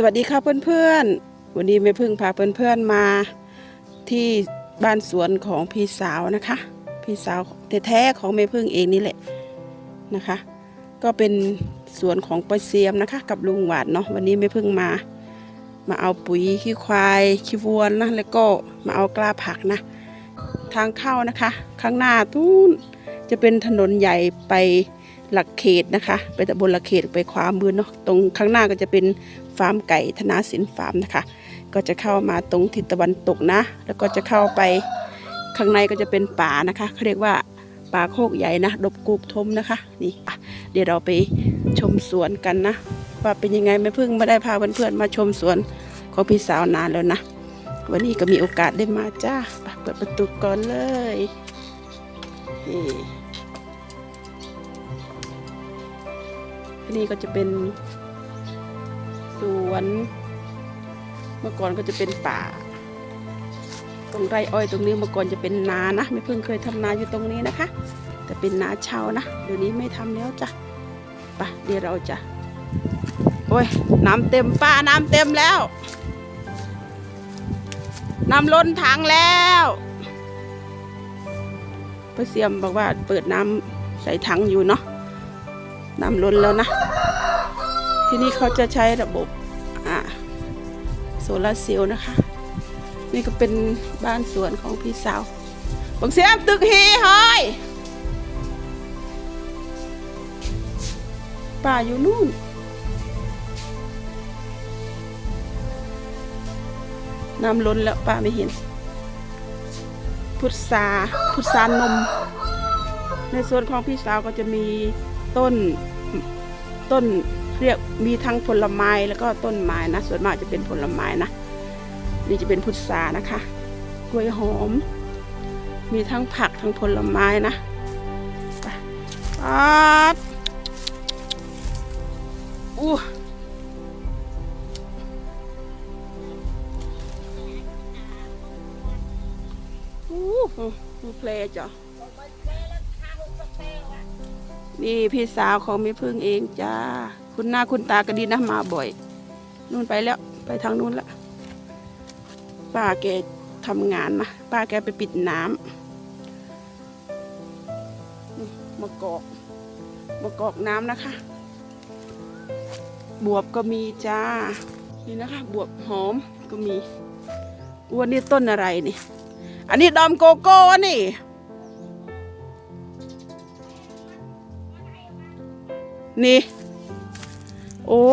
สวัสดีค่ะเพื่อนๆ วันนี้แม่พึ่งพาเพื่อนๆมาที่บ้านสวนของพี่สาวนะคะ พี่สาวแท้ๆของแม่พึ่งเองนี่แหละนะคะ ก็เป็นสวนของปอยเซียมนะคะ กับลุงหวาดเนาะวันนี้แม่พึ่งมา มาเอาปุ๋ยขี้ควายขี้วัวนะแล้วก็มาเอากล้าผักนะ ทางเข้านะคะ ข้างหน้าตู้นจะเป็นถนนใหญ่ไปหลักเขตนะคะ ไปตำบลหลักเขตไปขวามือเนาะตรงข้างหน้าก็จะเป็น ฟาร์มไก่ธนาสินฟาร์มนะคะ ก็จะเข้ามาตรงทิศตะวันตกนะ แล้วก็จะเข้าไปข้างในก็จะเป็นป่านะคะเขาเรียกว่าป่าโคกใหญ่นะดบกูกทมนะคะ นี่เดี๋ยวเราไปชมสวนกันนะ ว่าเป็นยังไงแม่พึ่งไม่ได้พาเพื่อนๆมาชมสวนของพี่สาวนานแล้วนะ วันนี้ก็มีโอกาสได้มาจ้าปเปิดประตูก่อนเลยนี่นนี้ก็จะเป็น สวน เมื่อก่อนก็จะเป็นป่า ตรงไร่อ้อยตรงนี้เมื่อก่อนจะเป็นนานะ ไม่เพิ่งเคยทำนาอยู่ตรงนี้นะคะ แต่เป็นนาเช่านะ เดี๋ยวนี้ไม่ทำแล้วจ้ะไปเดี๋ยวเราจะ โอ้ย น้ำเต็มป้าน้ำเต็มแล้ว น้ำล้นถังแล้วป้าเสียมบอกว่าเปิดน้ำใส่ถังอยู่เนาะน้ำล้นแล้วนะ ที่นี่เขาจะใช้ระบบโซลาร์เซลล์นะคะ นี่ก็เป็นบ้านสวนของพี่สาวบังเสียมตึกเฮเฮ้ยป่าอยู่นู่น น้ำล้นแล้วป้าไม่เห็น พุทราพุทรานม ในส่วนของพี่สาวก็จะมีต้นต้น เรียกมีทั้งผลไม้แล้วก็ต้นไม้นะส่วนมากจะเป็นผลไม้นะนี่จะเป็นพุทรานะคะกล้วยหอม มีทั้งผักทั้งผลไม้นะปัดอู้อู้เพลจ้ะนี่พี่สาวของม่พึ่งเองจ้า คุณหน้าคุณตาก็ดีนะมาบ่อย นู่นไปแล้วไปทางนู้นละป้าแกทำงานนะป้าแกไปปิดน้ำมะกอกมะกอกน้ำนะคะ บวบก็มีจ้า นี่นะคะ บวบหอมก็มีอ้วนนี่ต้นอะไรนี่ อันนี้ดอมโกโก้นี่นี่ โอ้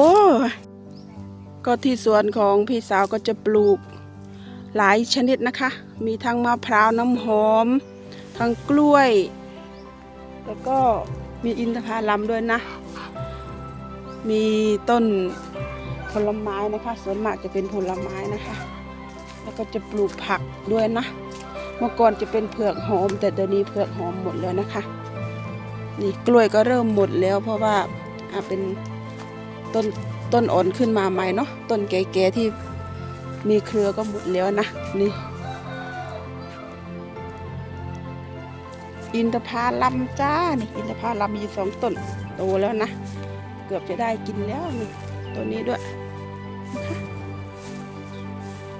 ก็ที่สวนของพี่สาวก็จะปลูกหลายชนิดนะคะ มีทั้งมะพร้าวน้ำหอม ทั้งกล้วย แล้วก็มีอินทผลัมด้วยนะ มีต้นผลไม้นะคะ ส่วนมากจะเป็นผลไม้นะคะ แล้วก็จะปลูกผักด้วยนะ เมื่อก่อนจะเป็นเผือกหอม แต่เดี๋ยวนี้เผือกหอมหมดแล้วนะคะ นี่กล้วยก็เริ่มหมดแล้วเพราะว่าอ่าเป็น ต้นต้นอ่อนขึ้นมาใหม่เนาะต้นแก่ๆที่มีเครือก็หมดแล้วนะนี่ อินทผลัมจ้านี่อินทผลัมมีสองต้นโตแล้วนะ เกือบจะได้กินแล้วนี่ตัวนี้ด้วยนะคะ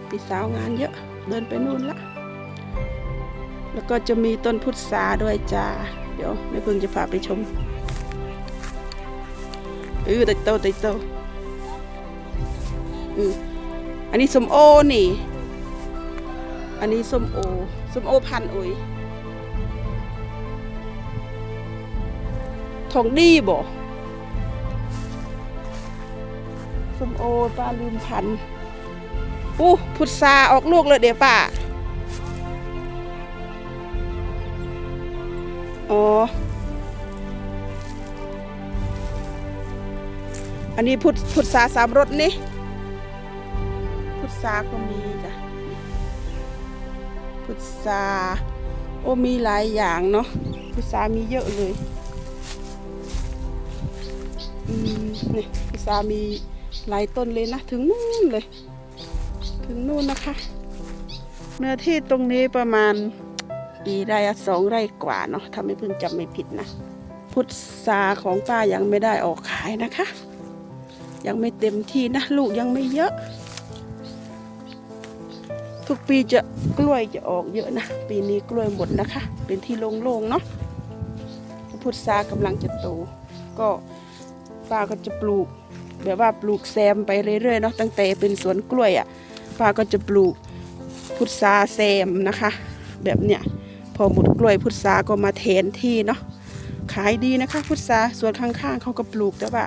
พี่สาวงานเยอะเดินไปนู่นละแล้วก็จะมีต้นพุทราด้วยจ้า เดี๋ยวแม่พึ่งจะพาไปชม เออติโตติโตอืออันนี้ส้มโอนี่ อันนี้ส้มโอส้มโอพันธุ์อุยทองดีบ่ส้มโอป้าลืมพันอู้พุทราออกลูกเลยเดี๋ยวป้า อ๋อ อันนี้พุทธพุทธาสามรสนี่พุทธาก็มีจ้ะพุทธาโอ้มีหลายอย่างเนาะพุทธามีเยอะเลยอืมนี่พุทธามีหลายต้นเลยนะ ถึงนู่นเลย ถึงนู่นนะคะ เนื้อที่ตรงนี้ประมาณอีไร่สองไร่กว่าเนาะถ้าไม่พิ่งจำไม่ผิดนะ พุทราของป้ายังไม่ได้ออกขายนะคะ ยังไม่เต็มที่นะลูกยังไม่เยอะ ทุกปีจะกล้วยจะออกเยอะนะ ปีนี้กล้วยหมดนะคะ เป็นที่โล่งๆเนาะพุทรากำลังจะโต ก็ป้าก็จะปลูก แบบว่าปลูกแซมไปเรื่อยๆเนาะตั้งแต่เป็นสวนกล้วยอะ่ะป้าก็จะปลูกพุทราแซมนะคะ แบบเนี้ยพอหมดกล้วยพุทราก็มาแทนที่เนาะขายดีนะคะ พุทราสวนข้างๆเขาก็ปลูกแต่ว่า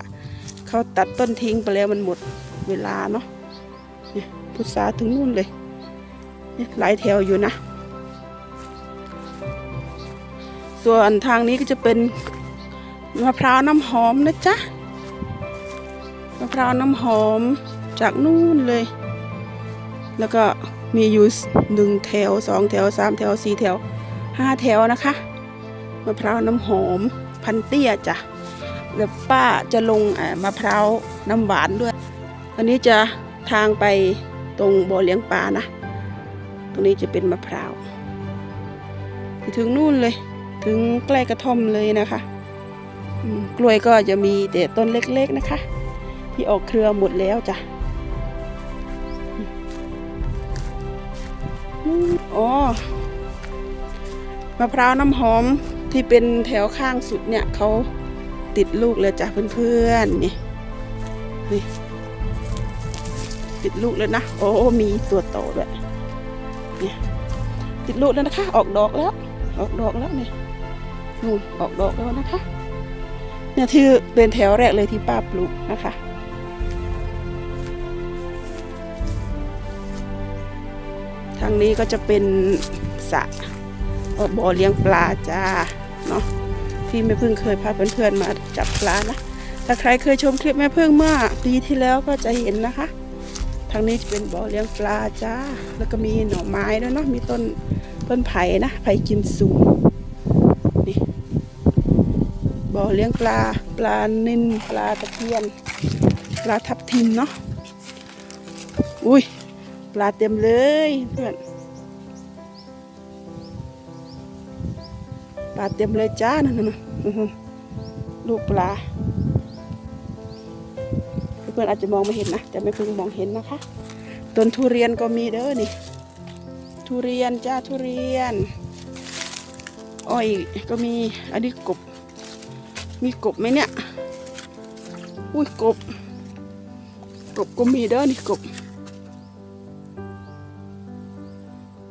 เขาตัดต้นทิ้งไปแล้วมันหมดเวลาเนาะเนี่ยพุทราถึงนู่นเลย เนี่ยหลายแถวอยู่นะ ส่วนทางนี้ก็จะเป็นมะพร้าวน้ำหอมนะจ๊ะ มะพร้าวน้ำหอมจากนู่นเลย แล้วก็มีอยู่หนึ่งแถวสองแถวสามแถวสี่แถวห้าแถวนะคะ มะพร้าวน้ำหอมพันเตี้ยจ้ะ แล้วป้าจะลงมะพร้าวน้ำหวานด้วยอันนี้จะทางไปตรงบ่อเลี้ยงปลานะ ตรงนี้จะเป็นมะพร้าวไปถึงนู่นเลย ถึงใกล้กระท่อมเลยนะคะกล้วยก็จะมีแต่ต้นเล็กๆนะคะ ที่ออกเครือหมดแล้วจ้ะอ๋อมะพร้าวน้ำหอมที่เป็นแถวข้างสุดเนี่ยเขา ติดลูกแล้วจ้ะเพื่อนๆนี่นี่ติดลูกแล้วนะ โอ้มีตัวโตด้วยเนี่ยติดลูกแล้วนะคะ ออกดอกแล้ว ออกดอกแล้วเนี่ยนู่นออกดอกแล้วนะคะ เนี่ยที่เป็นแถวแรกเลยที่ป้าปลูกนะคะทางนี้ก็จะเป็นสระบ่อเลี้ยงปลาจ้าเนาะ ที่แม่พึ่งเคยพาเพื่อนๆมาจับปลานะ ถ้าใครเคยชมคลิปแม่พึ่งเมื่อปีที่แล้วก็จะเห็นนะคะ ทางนี้เป็นบ่อเลี้ยงปลาจ้า แล้วก็มีหน่อไม้ด้วยเนาะ มีต้นต้นไผ่นะ ไผ่กิมสูงนี่ บ่อเลี้ยงปลา ปลานินปลาตะเพียน ปลาทับทิมเนาะ อุ้ย ปลาเต็มเลยเพื่อน ปลาเต็มเลยจ้านั่นนะลูกปลาเพื่อนๆอาจจะมองไม่เห็นนะแต่ไม่เพิ่งมองเห็นนะคะต้นทุเรียนก็มีเด้อนี่ทุเรียนจ้าทุเรียนอ้อยก็มีอันนี้กบ มีกบไหมเนี่ยอุ้ยกบ กบก็มีเด้อนี่กบ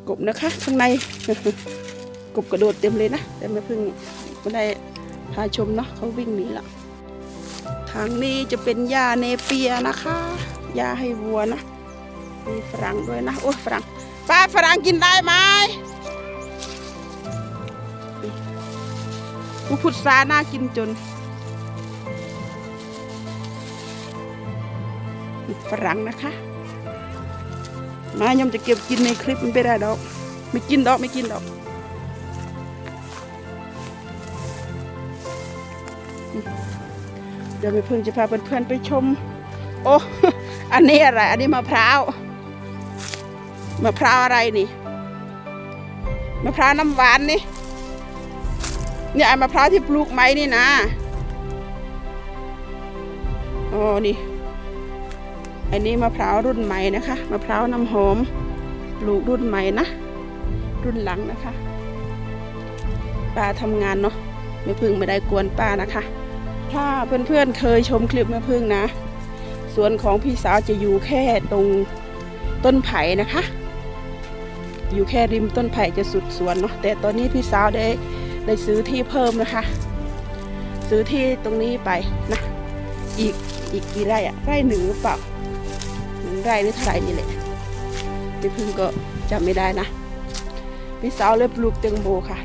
กบนะคะข้างใน กบกระโดดเต็มเลยนะ แต่ไม่เพิ่งไม่ได้พาชมเนาะเขาวิ่งหนีละทางนี้จะเป็นหญ้าเนเปียนะคะหญ้าให้วัวนะ มีฝรั่งด้วยนะ โอ้ฝรั่งป้าฝรั่งกินได้ไหมอุพุทราน่ากินจน ฝรั่งนะคะ มายอมจะเก็บกินในคลิปมันไปได้ดอก ไม่กินดอก ไม่กินดอก เดี๋ยวแม่พึ่งจะพาเพื่อนๆไปชม โอ้ อันนี้อะไร อันนี้มะพร้าว มะพร้าวอะไรนี่ มะพร้าวน้ำหวานนี่ เนี่ยไอ้มะพร้าวที่ปลูกไม้นี่นะอ๋อนี่ อันนี้มะพร้าวรุ่นใหม่นะคะ มะพร้าวน้ำหอม ปลูกรุ่นใหม่นะ รุ่นหลังนะคะ ป้าทำงานเนาะ ไม่พึ่งไม่ได้กวนป้านะคะ ถ้าเพื่อนๆเคยชมคลิปแม่พึ่งนะ สวนของพี่สาวจะอยู่แค่ตรงต้นไผ่นะคะ อยู่แค่ริมต้นไผ่จะสุดสวนเนาะแต่ตอนนี้พี่สาวได้ได้ซื้อที่เพิ่มนะคะ ซื้อที่ตรงนี้ไปนะอีกอีกกี่ไร่อะไร่หนึ่งหรือเปล่าหนึ่งไร่หรือเท่าไหร่นี่แหละพี่พึ่งก็จำไม่ได้นะพี่สาวเลยปลูกแตงโมค่ะ